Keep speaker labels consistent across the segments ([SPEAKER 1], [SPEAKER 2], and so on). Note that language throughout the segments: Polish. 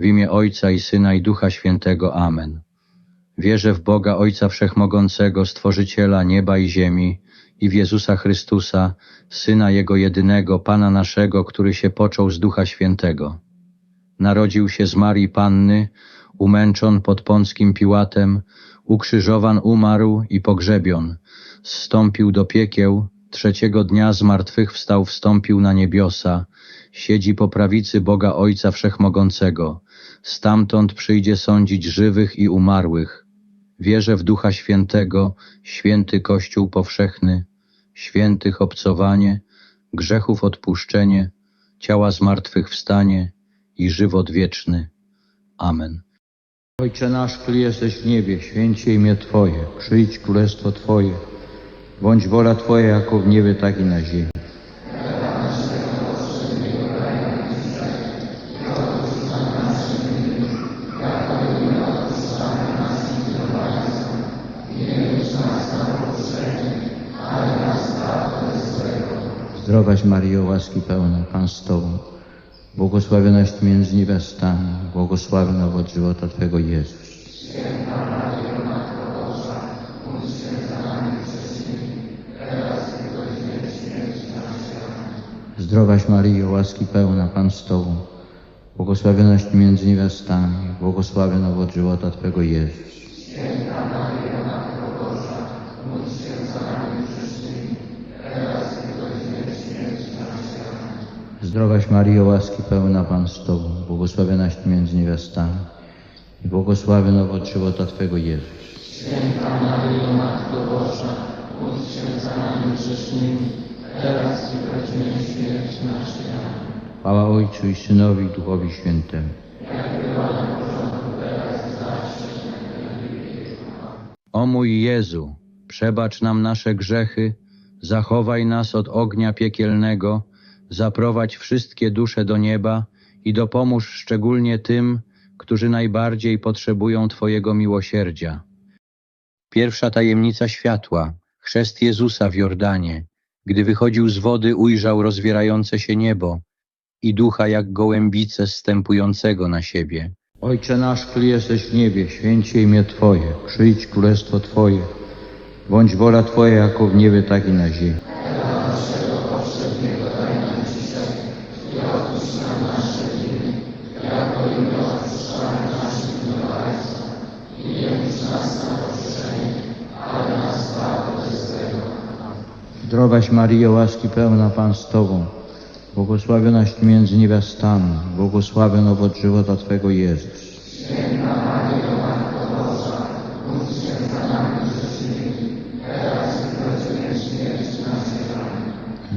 [SPEAKER 1] W imię Ojca i Syna i Ducha Świętego. Amen. Wierzę w Boga Ojca Wszechmogącego, Stworzyciela nieba i ziemi i w Jezusa Chrystusa, Syna Jego jedynego, Pana naszego, który się począł z Ducha Świętego. Narodził się z Marii Panny, umęczon pod Pąckim Piłatem, ukrzyżowan umarł i pogrzebion, zstąpił do piekieł, trzeciego dnia z martwych wstał, wstąpił na niebiosa, siedzi po prawicy Boga Ojca Wszechmogącego, stamtąd przyjdzie sądzić żywych i umarłych. Wierzę w Ducha Świętego, święty Kościół powszechny, świętych obcowanie, grzechów odpuszczenie, ciała zmartwychwstanie i żywot wieczny. Amen.
[SPEAKER 2] Ojcze nasz, który jesteś w niebie, święcie imię Twoje, przyjdź królestwo Twoje, bądź wola Twoja jako w niebie, tak i na ziemi. Zdrowaś Maryjo, łaski pełna, Pan z Tobą, błogosławionaś Ty między niewiastami, błogosławiony owoc żywota Twego Jezus. Zdrowaś Maryjo, łaski pełna, Pan z Tobą, błogosławionaś Ty między niewiastami, błogosławiony owoc żywota Twego Jezus. Zdrowaś Maryjo, łaski pełna, Pan z Tobą, błogosławionaś Ty między niewiastami i błogosławiony owoc żywota Twego Jezus. Chwała Ojcu i Synowi i Duchowi Świętemu.
[SPEAKER 1] O mój Jezu, przebacz nam nasze grzechy, zachowaj nas od ognia piekielnego, zaprowadź wszystkie dusze do nieba i dopomóż szczególnie tym, którzy najbardziej potrzebują Twojego miłosierdzia. Pierwsza tajemnica światła, chrzest Jezusa w Jordanie. Gdy wychodził z wody, ujrzał rozwierające się niebo i ducha jak gołębice stępującego na siebie.
[SPEAKER 2] Ojcze nasz, który jesteś w niebie, święcie imię Twoje, przyjdź królestwo Twoje, bądź wola Twoja jako w niebie, tak i na ziemi. Zdrowaś Maryjo, łaski pełna, Pan z Tobą, błogosławionaś Ty między niewiastami, błogosławion owoc żywota Twego Jezus.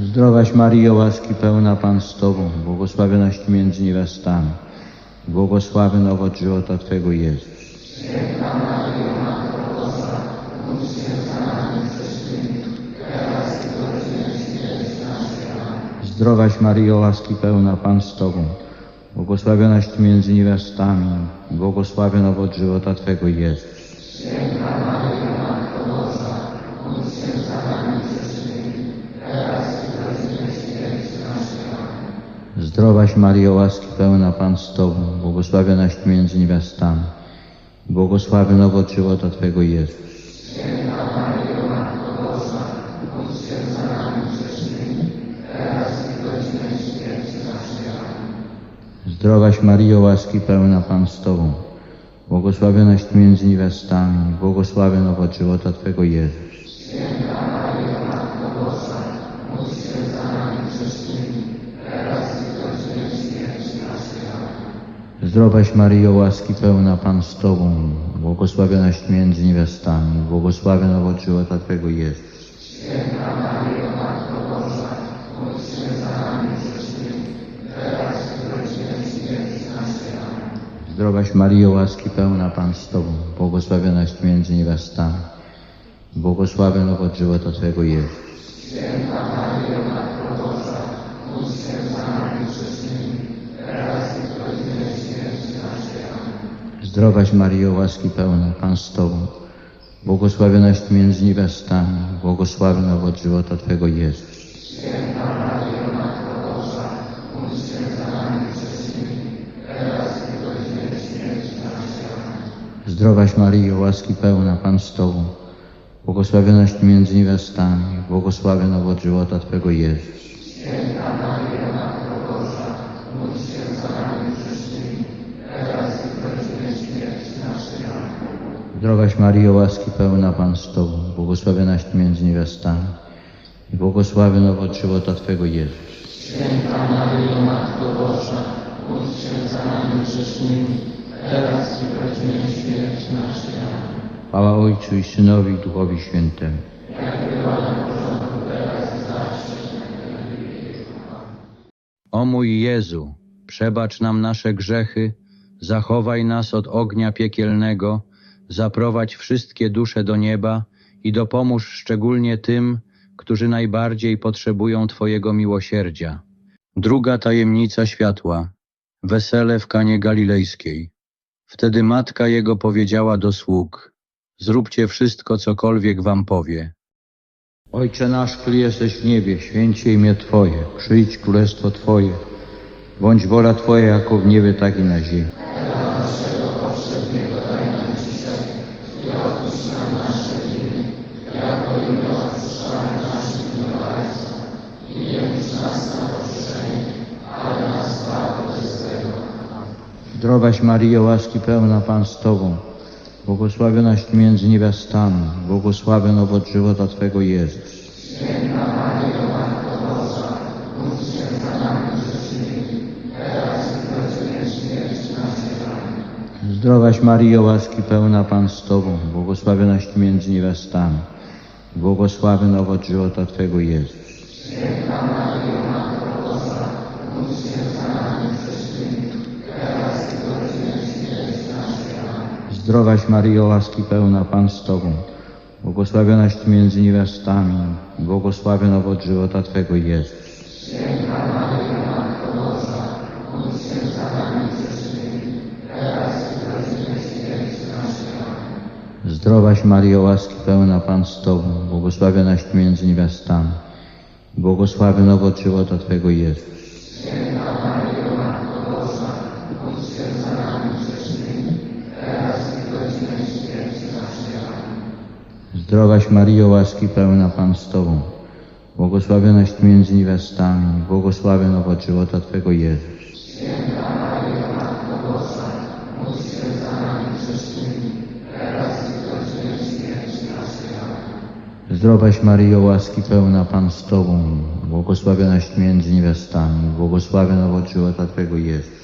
[SPEAKER 2] Zdrowaś Maryjo, łaski pełna, Pan z Tobą, błogosławionaś Ty między niewiastami, błogosławion owoc żywota Twego Jezus. Zdrowaś Maryjo, łaski pełna, Pan z Tobą, błogosławionaś Ty między niewiastami, błogosławion owoc żywota Twego Jezus. Zdrowaś Maryjo, łaski pełna, Pan z Tobą, błogosławionaś Ty między niewiastami, błogosławion owoc żywota Twego Jezus. Zdrowaś Maryjo, łaski pełna, Pan z Tobą, błogosławionaś między niewiastami, błogosławion owoc żywota Twego Jezus. Zdrowaś Maryjo, łaski pełna, Pan z Tobą, błogosławionaś między niewiastami, błogosławion owoc żywota Twego Jezus. Zdrowaś Maryjo, łaski pełna, Pan z Tobą, błogosławionaś Ty między niewiastami, błogosławion owoc żywota Twego Jezus. Zdrowaś Maryjo, łaski pełna, Pan z Tobą, błogosławionaś Ty między niewiastami, błogosławion owoc żywota Twego Jezus. Zdrowaś Maryjo, łaski pełna, Pan z Tobą, błogosławionaś Ty między niewiastami, błogosławiony owoc żywota Twego Jezus. Zdrowaś Maryjo, łaski pełna, Pan z Tobą, błogosławionaś Ty między niewiastami i błogosławiony owoc żywota Twego Jezus. Chwała Ojcu i Synowi i Duchowi Świętemu.
[SPEAKER 1] O mój Jezu, przebacz nam nasze grzechy, zachowaj nas od ognia piekielnego, zaprowadź wszystkie dusze do nieba i dopomóż szczególnie tym, którzy najbardziej potrzebują Twojego miłosierdzia. Druga tajemnica światła. Wesele w Kanie Galilejskiej. Wtedy matka jego powiedziała do sług: Zróbcie wszystko, cokolwiek wam powie.
[SPEAKER 2] Ojcze nasz, który jesteś w niebie, święcie imię Twoje, przyjdź królestwo Twoje, bądź wola Twoja jako w niebie, tak i na ziemi. Zdrowaś Maryjo, łaski pełna, Pan z Tobą, błogosławionaś Ty między niewiastami, błogosławiony owoc żywota Twego Jezus. Zdrowaś Maryjo, łaski pełna, Pan z Tobą, błogosławionaś Ty między niewiastami, błogosławiony owoc żywota Twego Jezus. Zdrowaś Maryjo, łaski pełna, Pan z Tobą, błogosławionaś Ty między niewiastami, błogosławiony owoc żywota Twego Jezus. Zdrowaś Maryjo, łaski pełna, Pan z Tobą, błogosławionaś Ty między niewiastami, błogosławiony owoc żywota Twego Jezus. Zdrowaś Maryjo, łaski pełna, Pan z Tobą, błogosławionaś między niewiastami, błogosławiony owoc żywota Twego Jezus. Zdrowaś Maryjo, łaski pełna, Pan z Tobą, błogosławionaś między niewiastami, błogosławiony owoc żywota Twego Jezus.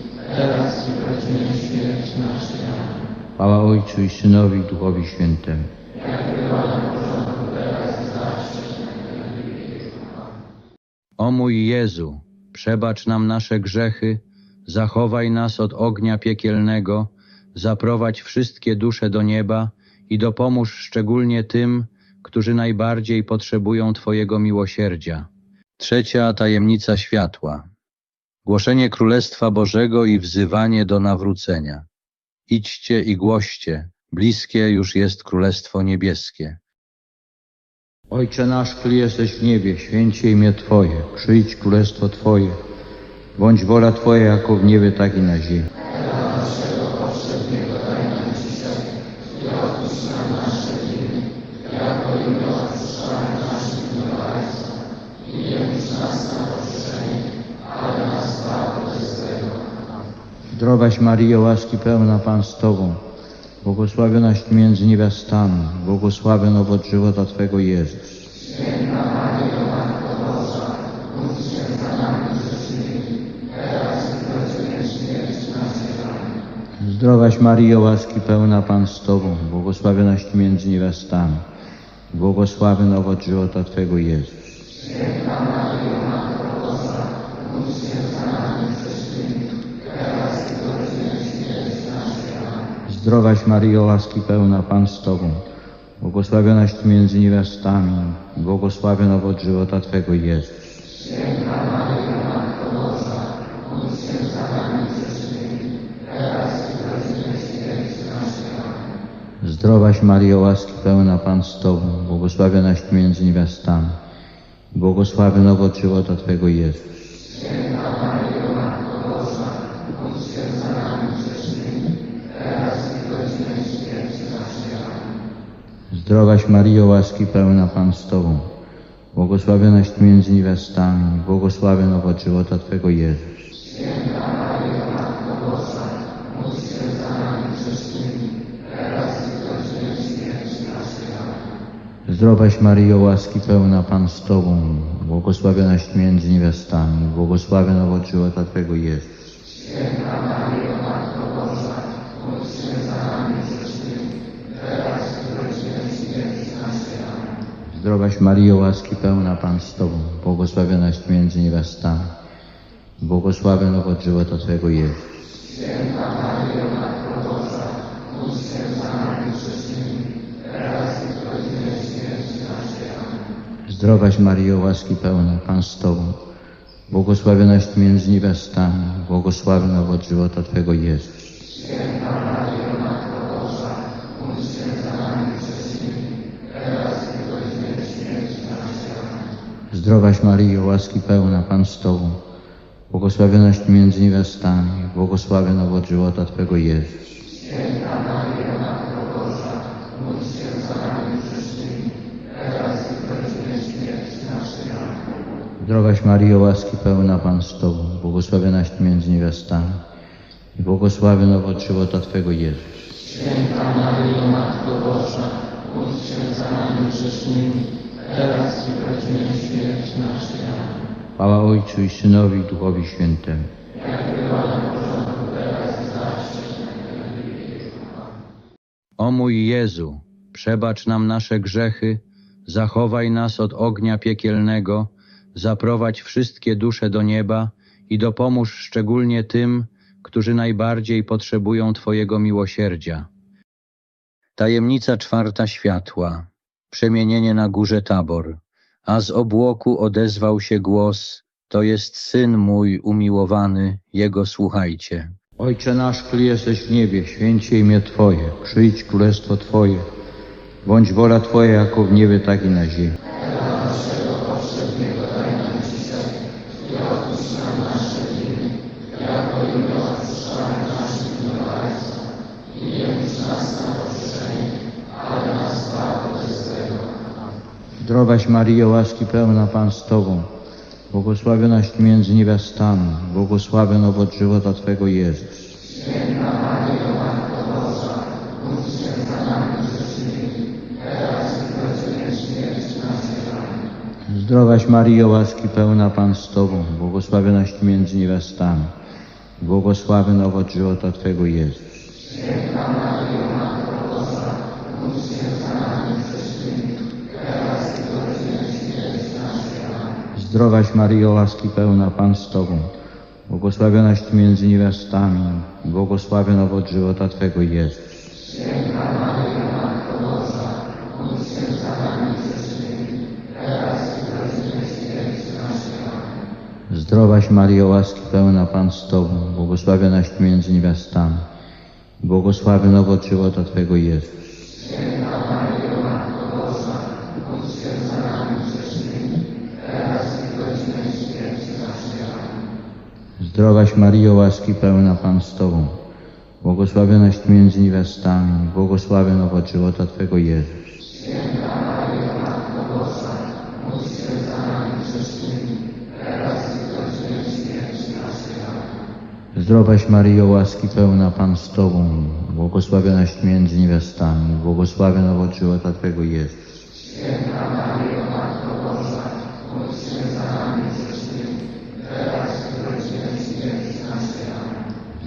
[SPEAKER 2] Chwała Ojcu i Synowi i Duchowi Świętemu.
[SPEAKER 1] O mój Jezu, przebacz nam nasze grzechy, zachowaj nas od ognia piekielnego, zaprowadź wszystkie dusze do nieba i dopomóż szczególnie tym, którzy najbardziej potrzebują Twojego miłosierdzia. Trzecia tajemnica światła. Głoszenie Królestwa Bożego i wzywanie do nawrócenia. Idźcie i głoście, bliskie już jest Królestwo Niebieskie.
[SPEAKER 2] Ojcze nasz, który jesteś w niebie, święcie imię Twoje, przyjdź królestwo Twoje, bądź wola Twoja jako w niebie, tak i na ziemi. Zdrowaś Maryjo, łaski pełna Pan z Tobą, błogosławionaś Ty między niewiastami, błogosławiony owoc żywota Twego Jezus. Zdrowaś Maryjo, łaski pełna Pan z Tobą, błogosławionaś Ty między niewiastami, błogosławiony owoc żywota Twego Jezus. Zdrowaś Maryjo, łaski pełna Pan z Tobą, błogosławionaś Ty między niewiastami, błogosławiony owoc żywota Twego Jezus. Zdrowaś Maryjo, łaski pełna Pan z Tobą, błogosławionaś między niewiastami, błogosławiony owoc żywota Twego Jezus. Zdrowaś Maryjo, łaski pełna Pan z Tobą, błogosławionaś między niewiastami, błogosławiony owoc żywota Twego Jezus. Zdrowaś Maryjo, łaski pełna Pan z Tobą, błogosławionaś między niewiastami, błogosławiony owoc żywota Twego Jezus. Zdrowaś Maryjo, łaski pełna Pan z Tobą, błogosławionaś Ty między niewiastami, błogosławiony owoc żywota Twego Jezus. Zdrowaś Maryjo, łaski pełna Pan z Tobą, błogosławionaś Ty między niewiastami, błogosławiony owoc żywota Twego Jezus. Zdrowaś Maryjo, łaski pełna Pan z Tobą, błogosławionaś Ty między niewiastami, błogosławiony owoc żywota Twego Jezus. Zdrowaś Maryjo, łaski pełna Pan z Tobą, błogosławionaś Ty między niewiastami i błogosławiony owoc żywota Twego Jezus. Chwała Ojcu i Synowi i Duchowi Świętemu.
[SPEAKER 1] O mój Jezu, przebacz nam nasze grzechy, zachowaj nas od ognia piekielnego, zaprowadź wszystkie dusze do nieba i dopomóż szczególnie tym, którzy najbardziej potrzebują Twojego miłosierdzia. Tajemnica czwarta światła. Przemienienie na górze Tabor. A z obłoku odezwał się głos: To jest syn mój umiłowany, jego słuchajcie.
[SPEAKER 2] Ojcze nasz, który jesteś w niebie, święcie imię Twoje, przyjdź królestwo Twoje, bądź wola Twoja jako w niebie, tak i na ziemi. Zdrowaś Maryjo, łaski pełna Pan z Tobą, błogosławionaś między niewiastami, błogosławiony owoc żywota Twego Jezus. Zdrowaś Maryjo, łaski pełna Pan z Tobą, błogosławionaś między niewiastami, błogosławiony owoc żywota Twego Jezus. Zdrowaś Maryjo, łaski pełna Pan z Tobą, błogosławionaś Ty między niewiastami, błogosławiony owoc żywota Twego Jezus. Zdrowaś Maryjo, łaski pełna Pan z Tobą, błogosławionaś Ty między niewiastami, błogosławiony owoc żywota Twego Jezus. Zdrowaś Maryjo, łaski pełna Pan z Tobą, błogosławionaś między niewiastami, błogosławiony owoc żywota Twego Jezus. Zdrowaś Maryjo, łaski pełna Pan z Tobą, błogosławionaś między niewiastami, błogosławiony owoc żywota Twego Jezus.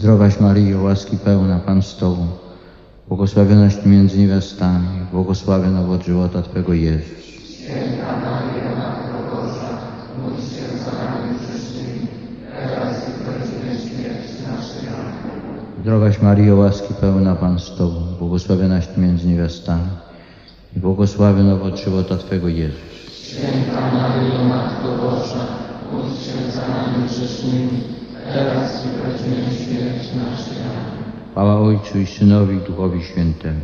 [SPEAKER 2] Zdrowaś Maryjo, łaski pełna, Pan z Tobą, błogosławionaś Ty między niewiastami, błogosławiony owoc żywota Twego Jezus. Zdrowaś Maryjo, łaski pełna Pan z Tobą, błogosławionaś Ty między niewiastami i błogosławiony owoc żywota Twego Jezus. Chwała Ojcu i Synowi Duchowi Świętemu.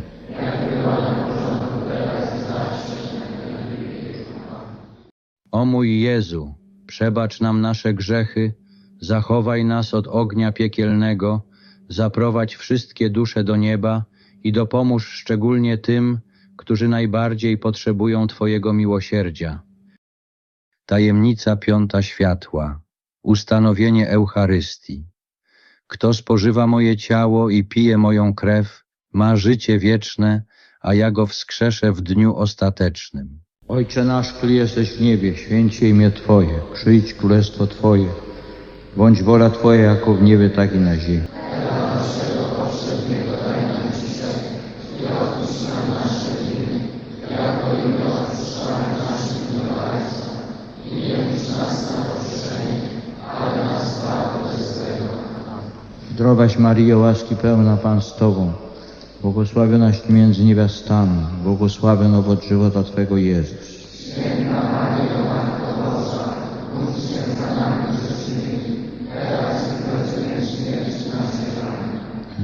[SPEAKER 1] O mój Jezu, przebacz nam nasze grzechy, zachowaj nas od ognia piekielnego, zaprowadź wszystkie dusze do nieba i dopomóż szczególnie tym, którzy najbardziej potrzebują Twojego miłosierdzia. Tajemnica piąta światła. Ustanowienie Eucharystii. Kto spożywa moje ciało i pije moją krew, ma życie wieczne, a ja go wskrzeszę w dniu ostatecznym.
[SPEAKER 2] Ojcze nasz, który jesteś w niebie, święcie imię Twoje, przyjdź królestwo Twoje, bądź wola Twoja jako w niebie, tak i na ziemi. Zdrowaś Maryjo, łaski pełna Pan z Tobą, błogosławionaś między niewiastami, błogosławiony owoc żywota Twego Jezus.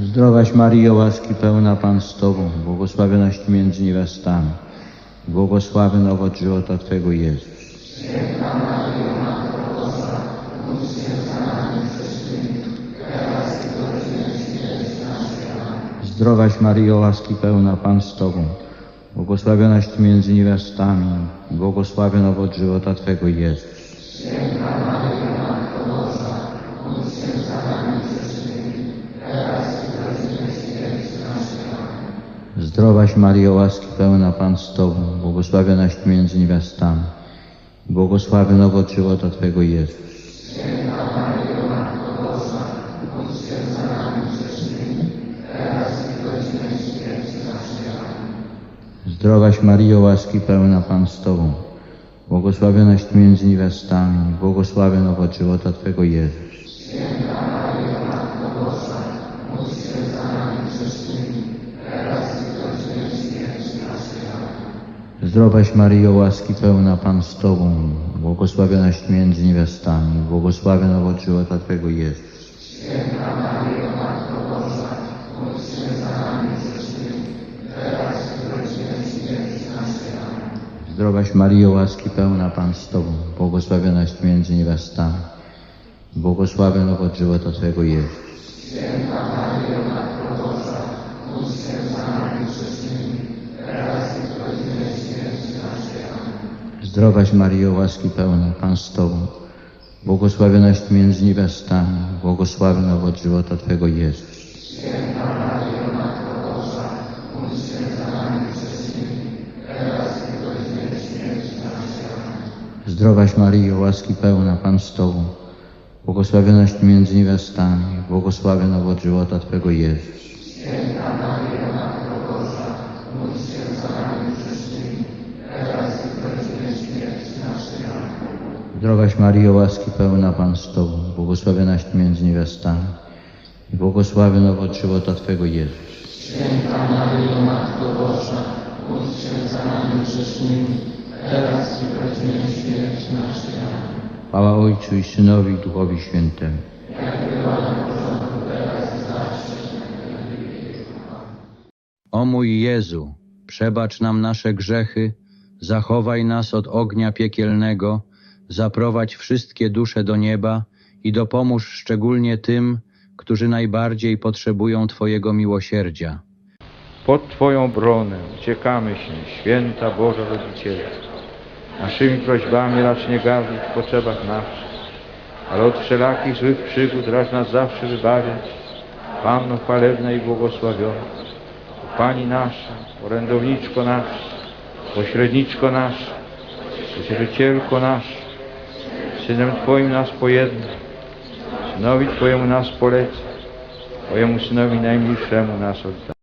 [SPEAKER 2] Zdrowaś Maryjo, łaski pełna Pan z Tobą, błogosławionaś między niewiastami, błogosławiony owoc żywota Twego Jezus. Zdrowaś Maryjo, łaski pełna Pan z Tobą, błogosławionaś Ty między niewiastami, błogosławiony owoc żywota Twego Jezus. Zdrowaś Maryjo, łaski pełna Pan z Tobą, błogosławionaś Ty między niewiastami, błogosławiony owoc żywota Twego Jezus. Zdrowaś Maryjo, łaski pełna Pan z Tobą, błogosławionaś między niewiastami, błogosławiony owoc żywota Twego Jezus. Zdrowaś Maryjo, łaski pełna Pan z Tobą, błogosławionaś między niewiastami, błogosławiony owoc żywota Twego Jezus. Zdrowaś Maryjo, łaski pełna Pan z Tobą, błogosławionaś Ty między niewiastami, błogosławiony owoc żywota Twego Jezus. Zdrowaś Maryjo, łaski pełna Pan z Tobą, błogosławionaś Ty między niewiastami, błogosławiony owoc żywota Twego Jezus. Zdrowaś Maryjo, łaski pełna Pan z Tobą, błogosławionaś Ty między niewiastami, błogosławiony owoc żywota Twego Jezus. Zdrowaś Maryjo, łaski pełna Pan z Tobą, błogosławionaś Ty między niewiastami i błogosławiony owoc żywota Twego Jezus. Chwała Ojcu i Synowi i Duchowi Świętemu.
[SPEAKER 1] O mój Jezu, przebacz nam nasze grzechy, zachowaj nas od ognia piekielnego, zaprowadź wszystkie dusze do nieba i dopomóż szczególnie tym, którzy najbardziej potrzebują Twojego miłosierdzia.
[SPEAKER 3] Pod Twoją bronę uciekamy się, święta Boża Rodzicielska. Naszymi prośbami racz nie gawić w potrzebach naszych, ale od wszelakich złych przygód racz nas zawsze wybawiać. Panno chwalebna i błogosławiona, Pani nasza, orędowniczko nasza, pośredniczko nasza, Pocieszycielko nasza, Synem Twoim nas pojednaj, Synowi Twojemu nas poleci, Twojemu Synowi najmilszemu nas oddaj.